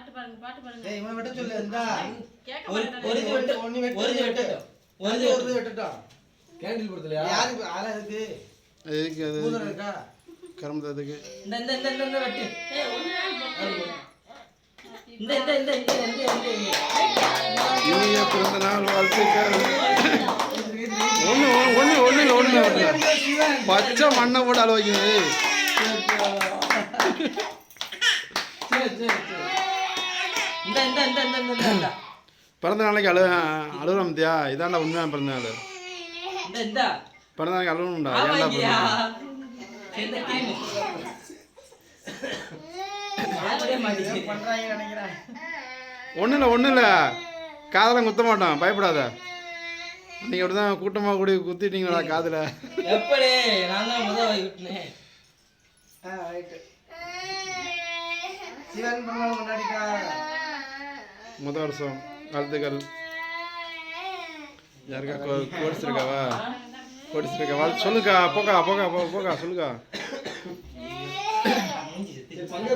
பாட்டு பாருங்க பாட்டு பாருங்க ஏய் இவன் வெட்ட சொல்லு இந்தா. கேட்க ஒரு மாட்டேன். ஒரு இது வெட்டு ஒண்ணு வெட்டு, ஒரு இது வெட்டு. வெட்டட்டும் ஒரு ஒரு இது இது வெட்டு வெட்டட்டும் கேண்டில் கொடுத்தலையா யாருக்கு ஆளா இருக்கு? எதுக்கு அது பூதம் இருக்கா? கரும்பு எதுக்கு? இந்த இந்த இந்த இந்த இந்த வெட்டு. ஏய் ஒண்ணு நாள் போட்டு இந்த இந்த இந்த இந்த இந்த இந்த இந்த. இனிய பிறந்த நாள் வாழ்த்துக்கள். ஒன்று ஒன்று ஒன்று இல்லை பச்சை மண்ணை போட்டு அளவு வைக்கணும் சரி சரி சரி. இந்த இந்த இந்த இந்த இந்த இந்த. இந்த பிறந்த நாளைக்கு அழு அழுகுறோம் தியா இதாண்டா உண்மையான பிறந்த நாள். இந்த இந்த. பிறந்த நாளைக்கு அழுகணும்டா ஏன்டா ஒன்றும் இல்லை ஒன்றும் இல்லை காதெல்லாம் குத்த மாட்டோம் பயப்படாத. நீங்கள் அப்படி தான் கூட்டமாக கூடி குத்திட்டீங்களா காதில்? எப்படி? நான் தான் முதல் விட்டுனேன் ஆ ரைட்டு சிவன் கொண்டாடிக்கா முத வருஷம் வாழ்த்துக்கள் யாருக்கா கோ- கோடிச்சிருக்காவா? கோடிச்சிருக்கா வாழ் சொல்லுக்கா போக்கா போக்கா போ போக்கா சொல்லுக்கா. பங்கு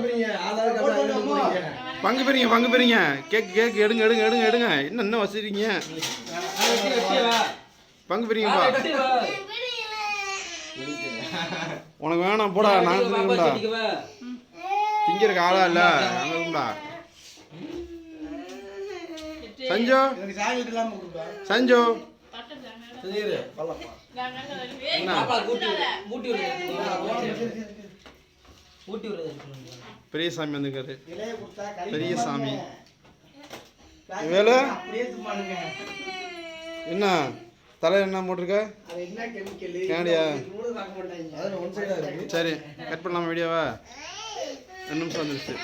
பங்கு பெறீங்க பங்கு பெறீங்க கேக் கேக் எடுங்க எடுங்க எடுங்க எடுங்க. இன்னும் என்ன வச்சிருக்கீங்க? பங்கு பெறீங்கப்பா உனக்கு வேணாம் போடா நான் திங்கிறக்கு திங்கும்டா செடிக்கு வா ஆளா இல்லை நாங்கள் ஊட்டி விடுறது பெரிய சாமி வந்துருக்காரு பெரிய. சாமி. வேலு? என்ன? தலை என்ன போட்டிருக்க? அது என்ன கெமிக்கல் கேடியா? கூட பார்க்க மாட்டாங்க. அது ஒன் சைடா இருக்கு சரி கட் பண்ணலாமா வீடியோவா ரெண்டு நிமிஷம் வந்துருச்சு.